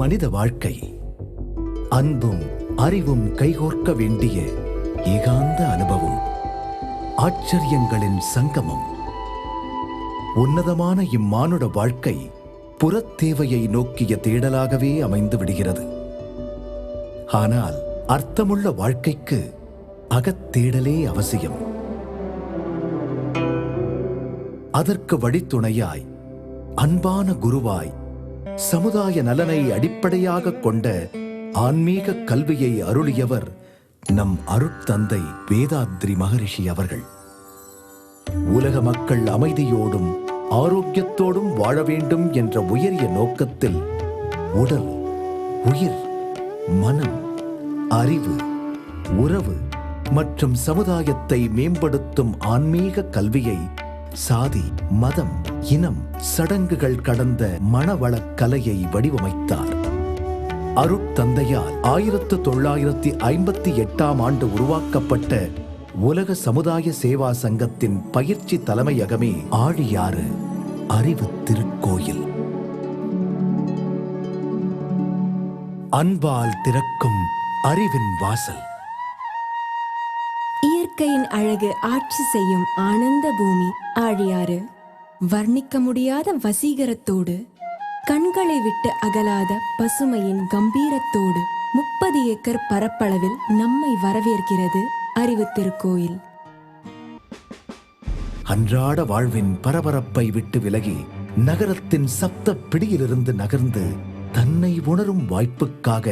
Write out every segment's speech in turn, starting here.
மனித வாழ்க்கை. அன்பும் அறிவும் கைகோர்க்க வேண்டிய ஏகாந்த அனுபவம். ஆச்சரியங்களின் சங்கமம். உன்னதமான இம்மானுட வாழ்க்கை புறத்தேவையை நோக்கிய தேடலாகவே அமைந்து விடுகிறது. ஆனால் அர்த்தமுள்ள வாழ்க்கைக்கு அகத்தேடலே அவசியம். அதற்கு வழித்துணையாய் அன்பான குருவாய் சமுதாய நலனை அடிப்படையாக கொண்ட ஆன்மீக கல்வியை அருளியவர் நம் அருட்தந்தை வேதாத்ரி மகரிஷி அவர்கள். உலக மக்கள் அமைதியோடும் ஆரோக்கியத்தோடும் வாழ வேண்டும் என்ற உயரிய நோக்கத்தில் உடல் உயிர் மனம் அறிவு உறவு மற்றும் சமுதாயத்தை மேம்படுத்தும் ஆன்மீக கல்வியை சாதி மதம் இனம் சடங்குகள் கடந்த மணவளக் கலையை வடிவமைத்தார். அருட்தந்தையால் ஆயிரத்து தொள்ளாயிரத்தி ஐம்பத்தி எட்டாம் ஆண்டு உருவாக்கப்பட்ட உலக சமுதாய சேவா சங்கத்தின் பயிற்சி தலைமையகமே ஆழியாறு அறிவு திருக்கோயில். அன்பால் திறக்கும் அறிவின் வாசல். இயற்கையின் அழகு ஆட்சி செய்யும் ஆனந்த பூமி ஆழியாறு. வர்ணிக்க முடியாத வசீகரத்தோடு கண்களை விட்டு அகலாத பசுமையின் கம்பீரத்தோடு முப்பது ஏக்கர் பரப்பளவில் நம்மை வரவேற்கிறது அறிவு திருக்கோயில். அன்றாட வாழ்வின் பரபரப்பை விட்டு விலகி நகரத்தின் சப்த பிடியிலிருந்து நகர்ந்து தன்னை உணரும் வாய்ப்புக்காக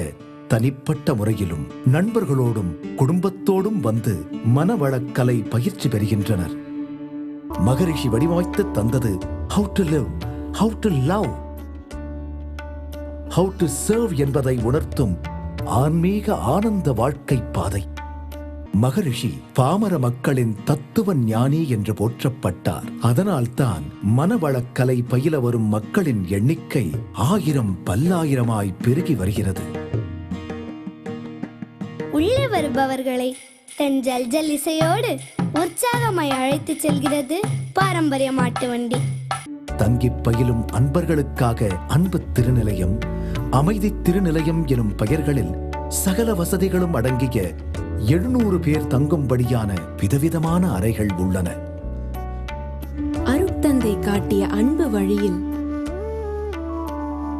தனிப்பட்ட முறையிலும் நண்பர்களோடும் குடும்பத்தோடும் வந்து மனவளக்கலை பயிற்சி பெறுகின்றனர். மகரிஷி வடிவமைத்து தந்தது how to live how to love how to serve என்பதை உணர்த்தும் ஆன்மீக ஆனந்த வாழ்க்கை பாதை. மகரிஷி பாமர மக்களின் தத்துவ ஞானி என்று போற்றப்பட்டார். அதனால்தான் மனவளக்கலை பயில வரும் மக்களின் எண்ணிக்கை ஆயிரம் பல்லாயிரமாய் பெருகி வருகிறது. உள்ளே வருபவர்களை தன் ஜல்ஜல் இசையோடு உற்சாகமாய் அழைத்துச் செல்கிறது பாரம்பரிய மாட்டு வண்டி. தங்கிப் பயிலும் அன்பர்களுக்காக அன்பு திருநிலையம் அமைதி திருநிலையம் எனும் பெயர்களில் சகல வசதிகளும் அடங்கிய எழுநூறு பேர் தங்கும்படியான விதவிதமான அறைகள் உள்ளன. அருட்தந்தை காட்டிய அன்பு வழியில்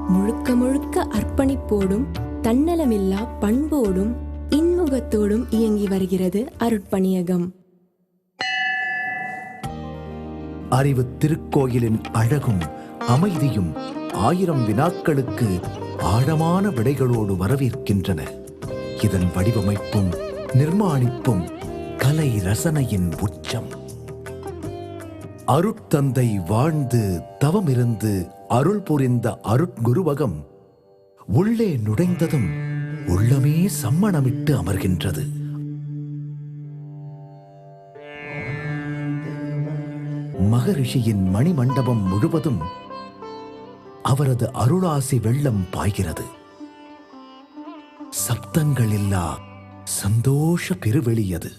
முழுக்க முழுக்க அர்ப்பணிப்போடும் தன்னலமில்லா பண்போடும் இன்முகத்தோடும் இயங்கி வருகிறது அருட்பணியகம். அறிவு திருக்கோயிலின் அழகும் அமைதியும் ஆயிரம் வினாக்களுக்கு ஆழமான விடைகளோடு வரவேற்கின்றன. இதன் வடிவமைப்பும் நிர்மாணிப்பும் கலை ரசனையின் உச்சம். அருட்தந்தை வாழ்ந்து தவமிருந்து அருள் புரிந்த அருட்குருவகம் உள்ளே நுழைந்ததும் உள்ளமே சம்மணமிட்டு அமர்கின்றது. மகரிஷியின் மணிமண்டபம் முழுவதும் அவரது அருளாசி வெள்ளம் பாய்கிறது. சப்தங்கள் இல்லா சந்தோஷ பெருவெளியது.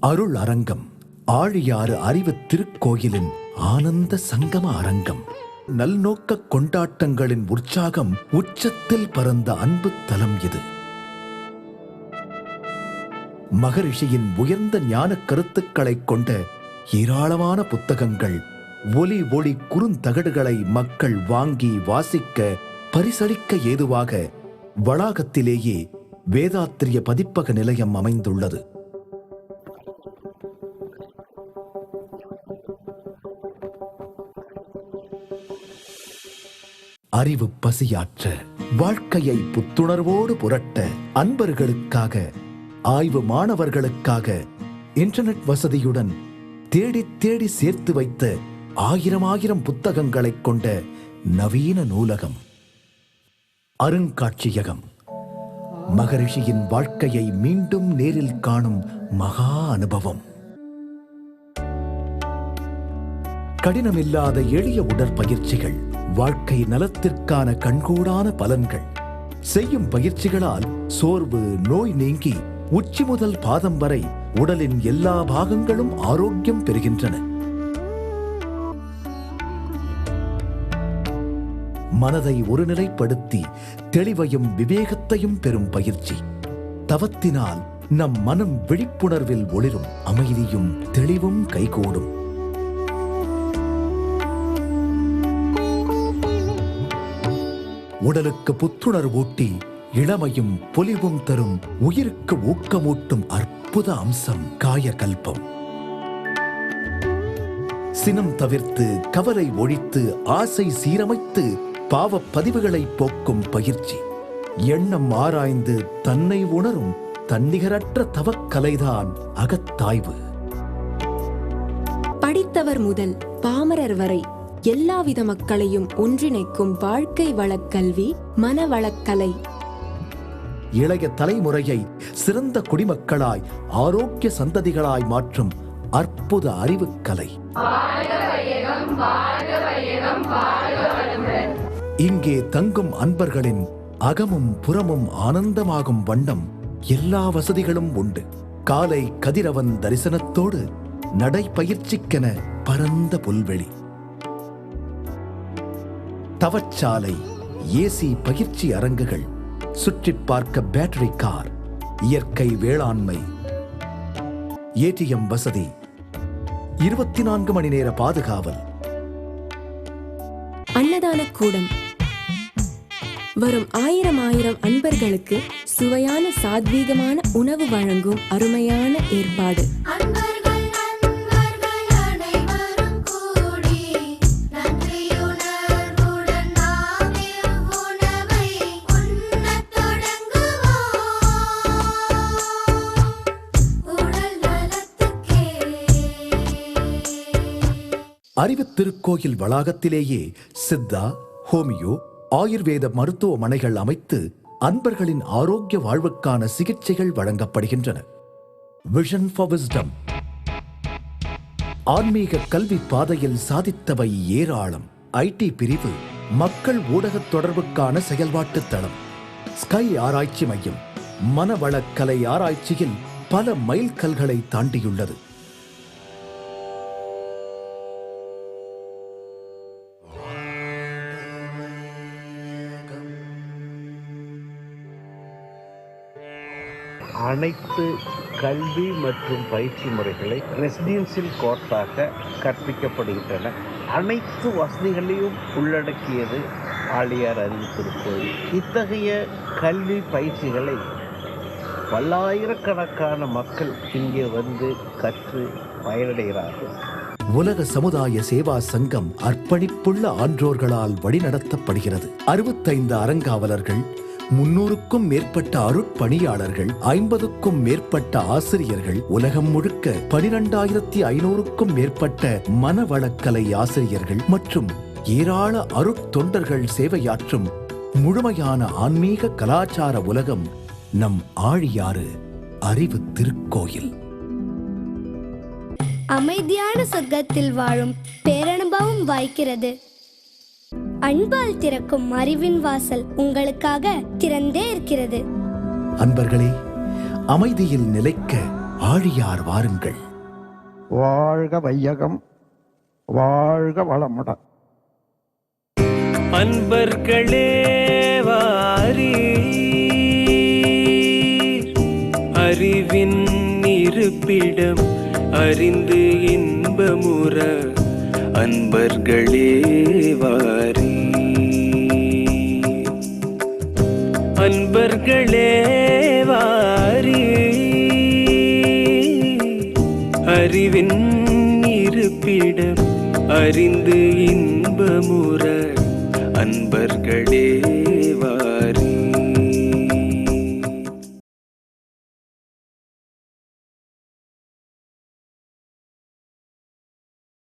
அருள் அரங்கம் ஆழியாறு அறிவு திருக்கோயிலின் ஆனந்த சங்கம அரங்கம். நல்நோக்க கொண்டாட்டங்களின் உற்சாகம் உச்சத்தில் பறந்த அன்பு தலம் இது. மகரிஷியின் உயர்ந்த ஞான கருத்துக்களைக் கொண்ட ஏராளமான புத்தகங்கள் ஒலி ஒளி குறுந்தகடுகளை மக்கள் வாங்கி வாசிக்க பரிசளிக்க ஏதுவாக வளாகத்திலேயே வேதாத்திரிய பதிப்பக நிலையம் அமைந்துள்ளது. அறிவு பசியாற்ற வாழ்க்கையை புத்துணர்வோடு புரட்ட அன்பர்களுக்காக ஆய்வு மாணவர்களுக்காக இன்டர்நெட் வசதியுடன் தேடி தேடி சேர்த்து வைத்த ஆயிரம் ஆயிரம் புத்தகங்களைக் கொண்ட நவீன நூலகம். அருங்காட்சியகம். மகரிஷியின் வாழ்க்கையை மீண்டும் நேரில் காணும் மகா அனுபவம். கடினமில்லாத எளிய உடற்பயிற்சிகள். வாழ்க்கை நலத்திற்கான கண்கூடான பலன்கள். செய்யும் பயிற்சிகளால் சோர்வு நோய் நீங்கி உச்சி முதல் பாதம் வரை உடலின் எல்லா பாகங்களும் ஆரோக்கியம் பெறுகின்றன. மனதை ஒருநிலைப்படுத்தி தெளிவையும் விவேகத்தையும் பெறும் பயிற்சி. தவத்தினால் நம் மனம் விழிப்புணர்வில் ஒளிரும் அமைதியும் தெளிவும் கைகூடும். உடலுக்கு புத்துணர்வூட்டி இளமையும் பொலிவும் தரும் உயிருக்கு ஊக்கமூட்டும் அற்புத அம்சம் காயகல்பம். சினம் தவிர்த்து கவலை ஒழித்து ஆசை சீரமைத்து பாவப் பதிவுகளை போக்கும் பயிற்சி. எண்ணம் ஆராய்ந்து தன்னை உணரும் தன்னிகரற்ற தவக்கலைதான் அகத்தாய்வு. படித்தவர் முதல் பாமரர் வரை எல்லாவித மக்களையும் ஒன்றிணைக்கும் வாழ்க்கை வளக்கல்வி மனவளக்கலை. இளைய தலைமுறையை சிறந்த குடிமக்களாய் ஆரோக்கிய சந்ததிகளாய் மாற்றும் அற்புத அறிவுக்கலை இங்கே தங்கும் அன்பர்களின் அகமும் புறமும் ஆனந்தமாகும் வண்ணம் எல்லா வசதிகளும் உண்டு. காலை கதிரவன் தரிசனத்தோடு நடைப்பயிற்சிக்கென பரந்த புல்வெளி. தவச்சாலை ஏசி பயிற்சி அரங்குகள் சுற்றி பார்க்க பேட்டரி கார் இயற்கை வேளாண்மை. ஏடிஎம் வசதி. இருபத்தி நான்கு மணி நேர பாதுகாவல். அன்னதான கூடம். வரும் ஆயிரம் ஆயிரம் அன்பர்களுக்கு சுவையான சாத்வீகமான உணவு வழங்கும் அருமையான ஏற்பாடு. அறிவுத்திருக்கோயில் வளாகத்திலேயே சித்தா ஹோமியோ ஆயுர்வேத மருத்துவமனைகள் அமைத்து அன்பர்களின் ஆரோக்கிய வாழ்வுக்கான சிகிச்சைகள் வழங்கப்படுகின்றன. விஷன் ஃபார் விஸ்டம் ஆன்மீக கல்வி பாதையில் சாதித்தவை ஏராளம். ஐடி பிரிவு மக்கள் ஊடகத் தொடர்புக்கான செயல்பாட்டு தளம். ஸ்கை ஆராய்ச்சி மையம் மனவளக்கலை ஆராய்ச்சியில் பல மைல்கல்களை தாண்டியுள்ளது. அனைத்து கல்வி மற்றும் பயிற்சி முறைகளை ரெசிடென்சியல் கோர்ஸாக கற்பிக்கப்படுகின்றன. அனைத்து வசதிகளையும் உள்ளடக்கியது ஆழியார் அறிவு திருக்கோயில் இத்தகைய கல்வி பயிற்சிகளை பல்லாயிரக்கணக்கான மக்கள் இங்கே வந்து கற்று பயனடைகிறார்கள். உலக சமுதாய சேவா சங்கம் அர்ப்பணிப்புள்ள ஆன்றோர்களால் வழிநடத்தப்படுகிறது. அறுபத்தைந்து அறங்காவலர்கள் முன்னூறுக்கும் மேற்பட்ட அருட்பணியாளர்கள் ஐம்பதுக்கும் மேற்பட்ட ஆசிரியர்கள் உலகம் முழுக்க பனிரெண்டாயிரத்தி ஐநூறுக்கும் மேற்பட்ட மனவளக்கலை ஆசிரியர்கள் மற்றும் ஏராள அருட்தொண்டர்கள் சேவையாற்றும் முழுமையான ஆன்மீக கலாச்சார உலகம் நம் ஆழியாறு அறிவு திருக்கோயில். அமைதியான சொர்க்கத்தில் வாழும் பேரனுபவம் வாய்க்கிறது. அன்பால் திறக்கும் அறிவின் வாசல் உங்களுக்காக திறந்தே இருக்கிறது. அன்பர்களே அமைதியில் நிலைக்க ஆழியார் வாருங்கள். வாழ்க வையகம் வாழ்க வளமுடன் அன்பர்களே வாரி அறிவின் இருப்பிடம் அறிந்து இன்பமுற. அன்பர்களே வாரி. அன்பர்களே வாரி. அறிவின் இருப்பிடம் அறிந்து இன்பமுற. அன்பர்களே வாரி.